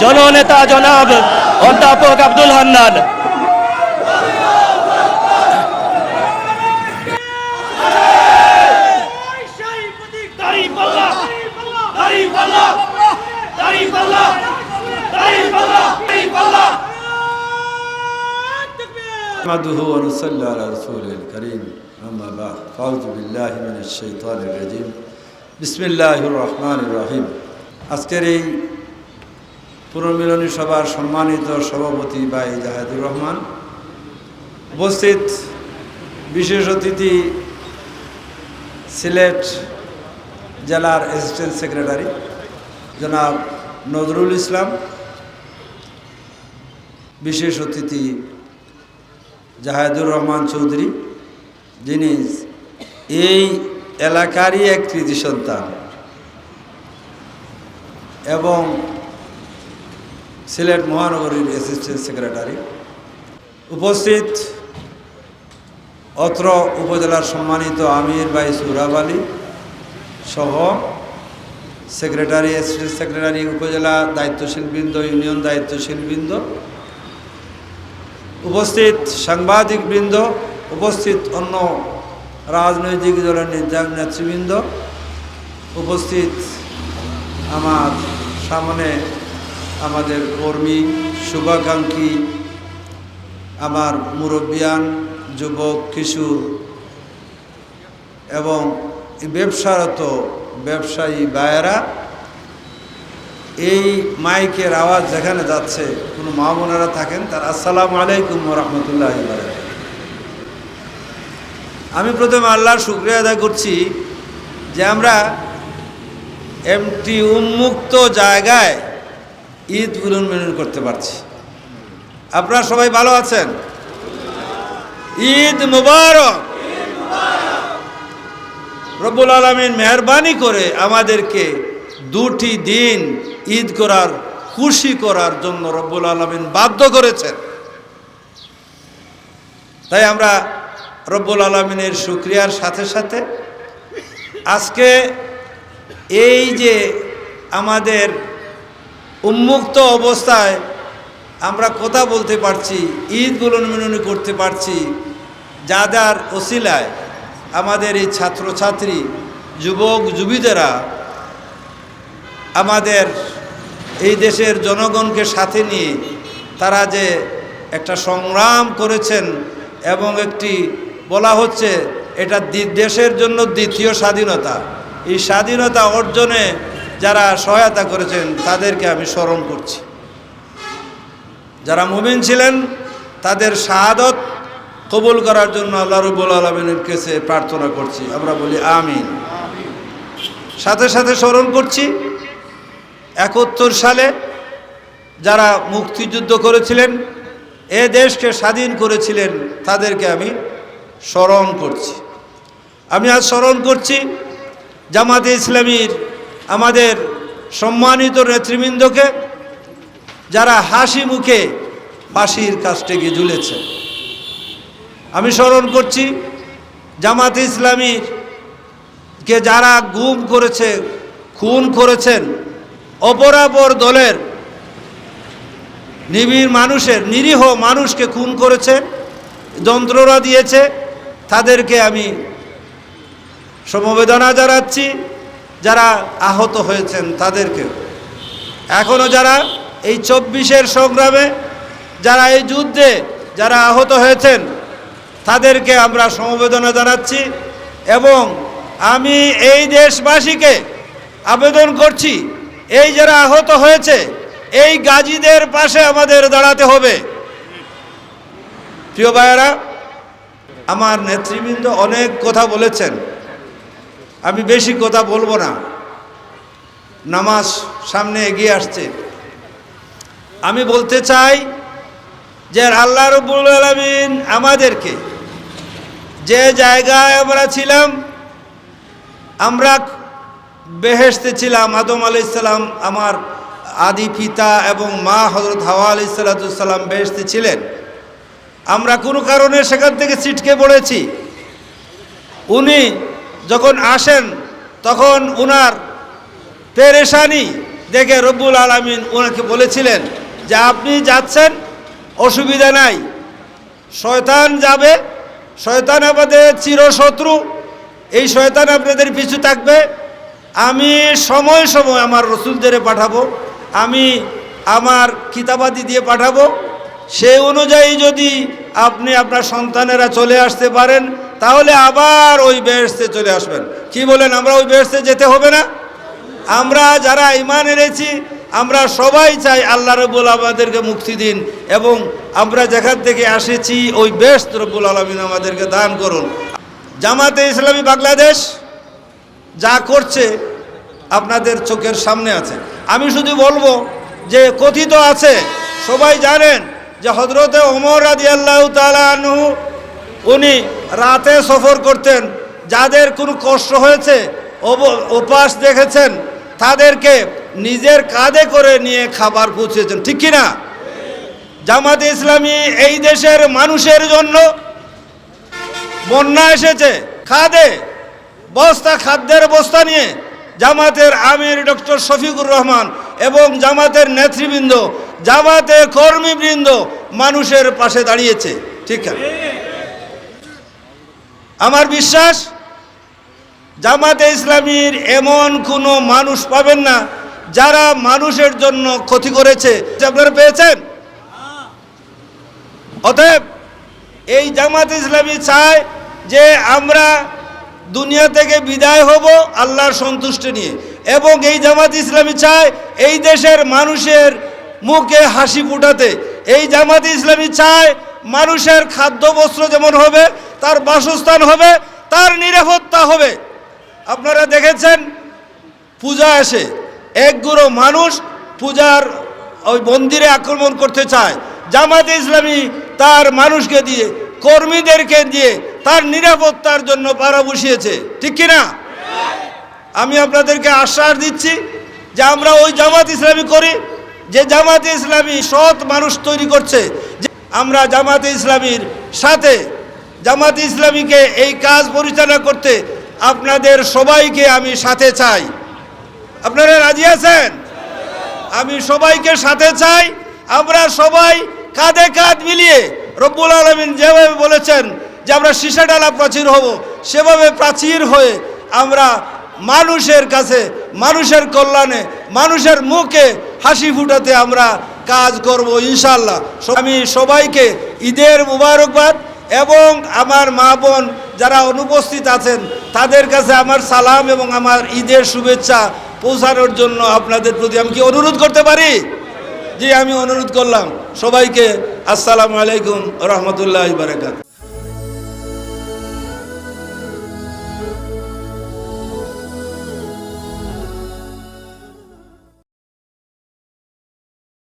জননেতা জনাব অধ্যাপক আব্দুল হান্নান نحمده ونصلي على رسوله الكريم أما بعد فأعوذ بالله من الشيطان الرجيم بسم الله الرحمن الرحيم আজকের এই পুনর্মিলনী সভার সম্মানিত সভাপতি ভাই জাহেদুর রহমান, উপস্থিত বিশেষ অতিথি সিলেট জেলার অ্যাসিস্ট্যান্ট সেক্রেটারি জনাব নজরুল ইসলাম, বিশেষ অতিথি জাহাদুর রহমান চৌধুরী, যিনি এই এলাকারই এক কৃতি সন্তান এবং সিলেট মহানগরীর অ্যাসিস্ট্যান্ট সেক্রেটারি উপস্থিত অত্র উপজেলার সম্মানিত আমির ভাই সুরাব আলী সহ সেক্রেটারি অ্যাসিস্ট্যান্ট সেক্রেটারি উপজেলা দায়িত্বশীলবৃন্দ ইউনিয়ন দায়িত্বশীলবৃন্দ, উপস্থিত সাংবাদিক বৃন্দ উপস্থিত অন্য রাজনৈতিক দলের নেতা- নেতৃবৃন্দ, উপস্থিত আমার সামনে আমাদের কর্মী, শুভাকাঙ্ক্ষী, আমার মুরব্বিয়ান, যুবক, কিশোর এবং ব্যবসারত ব্যবসায়ী বায়েরা এই মাইকের আওয়াজ যেখানে যাচ্ছে, কোনো মা বোনেরা থাকেন, তার আসসালামু আলাইকুম রহমতুল্লাহ আমি প্রথমে আল্লাহর শুক্রিয়া আদায় করছি যে আমরা এমটি উন্মুক্ত জায়গায় ঈদ মিলন মিলন করতে পারছি। আপনারা সবাই ভালো আছেন? ঈদ মুবারক। রব্বুল আলমিন মেহরবানি করে আমাদেরকে দুটি দিন ঈদ করার, খুশি করার জন্য রব্বুল আলমিন বাধ্য করেছেন। তাই আমরা রব্বুল আলমিনের শুক্রিয়ার সাথে সাথে আজকে এই যে আমাদের উন্মুক্ত অবস্থায় আমরা কথা বলতে পারছি ঈদ গুলন মিলনী করতে পারছি যা যার ওসিলায় আমাদের এই ছাত্রছাত্রী, যুবক যুবীদেরা আমাদের এই দেশের জনগণকে সাথে নিয়ে তারা যে একটা সংগ্রাম করেছেন এবং একটি বলা হচ্ছে এটা দেশের জন্য দ্বিতীয় স্বাধীনতা। এই স্বাধীনতা অর্জনে যারা সহায়তা করেছেন, তাদেরকে আমি স্মরণ করছি। যারা মুমিন ছিলেন, তাদের শাহাদত কবুল করার জন্য আল্লাহ রবুল আলমিনের কাছে প্রার্থনা করছি। আমরা বলি আমিন। সাথে সাথে স্মরণ করছি, একাত্তর সালে যারা মুক্তিযুদ্ধ করেছিলেন, এ দেশকে স্বাধীন করেছিলেন, তাদেরকে আমি স্মরণ করছি। আমি আজ স্মরণ করছি জামাতে ইসলামীর আমাদের সম্মানিত নেতৃবৃন্দকে যারা হাসি মুখে ফাঁসির কাছটে গিয়ে ঝুলেছে। আমি স্মরণ করছি, জামাতে ইসলামীর কে যারা গুম করেছে, খুন করেছেন, অপরাপর দলের নিবিড় মানুষের, নিরীহ মানুষকে খুন করেছে, যন্ত্রণা দিয়েছে, তাদেরকে আমি সমবেদনা জানাচ্ছি। যারা আহত হয়েছেন তাদেরকে এখনও যারা এই চব্বিশের সংগ্রামে, যারা এই যুদ্ধে যারা আহত হয়েছেন, তাদেরকে আমরা সমবেদনা জানাচ্ছি এবং আমি এই দেশবাসীকে আবেদন করছি, এই যারা আহত হয়েছে, এই গাজীদের পাশে আমাদের দাঁড়াতে হবে। প্রিয় ভাইয়েরা, আমার নেতৃবৃন্দ অনেক কথা বলেছেন। আমি বেশি কথা বলব না। নামাজ সামনে এগিয়ে আসছে। আমি বলতে চাই যে আল্লাহ রবুল আলমিন আমাদেরকে যে জায়গায় আমরা ছিলাম, আমরা বেহেস্তে ছিলাম, আদম আলি ইসলাম আমার আদি পিতা এবং মা হজরত হাওয়া আলি সাল্লাতুসাল্লাম বেহেস্তে ছিলেন। আমরা কোনো কারণে সেখান থেকে ছিটকে পড়েছি। উনি যখন আসেন, তখন উনার পেরেশানি দেখে রব্বুল আলমিন ওনাকে বলেছিলেন যে, আপনি যাচ্ছেন, অসুবিধা নাই। শয়তান যাবে, শয়তান আমাদের চিরশত্রু। এই শয়তান আপনাদের পিছু থাকবে। আমি সময় সময় আমার রসুলদের পাঠাবো। আমি আমার কিতাবাদি দিয়ে পাঠাবো। সেই অনুযায়ী যদি আপনি আপনার সন্তানেরা চলে আসতে পারেন তাহলে আবার ওই বেহেস্তে চলে আসবেন। কি বলেন, আমরা ওই বেহেস্তে যেতে হবে না? আমরা যারা ইমান এনেছি, আমরা সবাই চাই আল্লাহ রব্বুল আমাদেরকে মুক্তি দিন এবং আমরা যেখান থেকে আসেছি ওই বেস্ট রব্বুল আলমিন আমাদেরকে দান করুন। জামাতে ইসলামী বাংলাদেশ যা করছে আপনাদের চোখের সামনে আছে। আমি শুধু বলব যে কথিত আছে, সবাই জানেন যে হজরতে ওমর আদি আল্লাহ তালু উনি রাতে সফর করতেন। যাদের কোনো কষ্ট হয়েছে উপাস দেখেছেন, তাদেরকে নিজের কাঁধে করে নিয়ে খাবার পৌঁছেছেন। ঠিক কিনা জামাতে ইসলামী এই দেশের মানুষের জন্য বন্যা এসেছে। খাদে, বস্তা, খাদ্যের বস্তা নিয়ে জামাতের আমির ডক্টর শফিকুর রহমান এবং জামাতের নেতৃবৃন্দ, জামাতের কর্মীবৃন্দ মানুষের পাশে দাঁড়িয়েছে। ঠিক আছে? আমার বিশ্বাস, জামাতে ইসলামীর এমন কোনো মানুষ পাবেন না যারা মানুষের জন্য ক্ষতি করেছে। আপনারা পেয়েছেন? অতএব এই জামাত ইসলামী চায় যে আমরা দুনিয়া থেকে বিদায় হব আল্লাহর সন্তুষ্টি নিয়ে। এবং এই জামাত ইসলামী চায় এই দেশের মানুষের মুখে হাসি ফুটাতে। এই জামাত ইসলামী চায় মানুষের খাদ্য বস্ত্র যেমন হবে তার বাসস্থান হবে, তার নিরাপত্তা হবে। আপনারা দেখেছেন, পূজা আসে। একগুলো মানুষ পূজার ওই মন্দিরে আক্রমণ করতে চায়। জামাতে ইসলামী তার মানুষকে দিয়ে, কর্মীদেরকে দিয়ে তার নিরাপত্তার জন্য পাড়া বসিয়েছে। ঠিক কিনা? আমি আপনাদেরকে আশ্বাস দিচ্ছি যে আমরা ওই জামাত ইসলামী করি। যে জামাতে ইসলামী সৎ মানুষ তৈরি করছে আমরা জামাতে ইসলামীর সাথে জামাতে ইসলামীকে এই কাজ পরিচালনা করতে আপনাদের সবাইকে আমি সাথে চাই। আপনারা রাজি আছেন? আমি সবাইকে সাথে চাই। আমরা সবাই কাঁধে কাঁধ মিলিয়ে রব্বুল আলমিন যেভাবে বলেছেন যে আমরা সীসাডালা প্রাচীর হব, সেভাবে প্রাচীর হয়ে আমরা মানুষের কাছে, মানুষের কল্যাণে, মানুষের মুখে হাসি ফুটাতে আমরা কাজ করব ইনশাল্লাহ আমি সবাইকে ঈদের মুবারকবাদ এবং আমার মা বোন যারা অনুপস্থিত আছেন, তাদের কাছে আমার সালাম এবং আমার ঈদের শুভেচ্ছা পৌঁছানোর জন্য আপনাদের প্রতি আমি কি অনুরোধ করতে পারি? যে আমি অনুরোধ করলাম। সবাইকে আসসালামু আলাইকুম রহমতুল্লাহ বারাকাত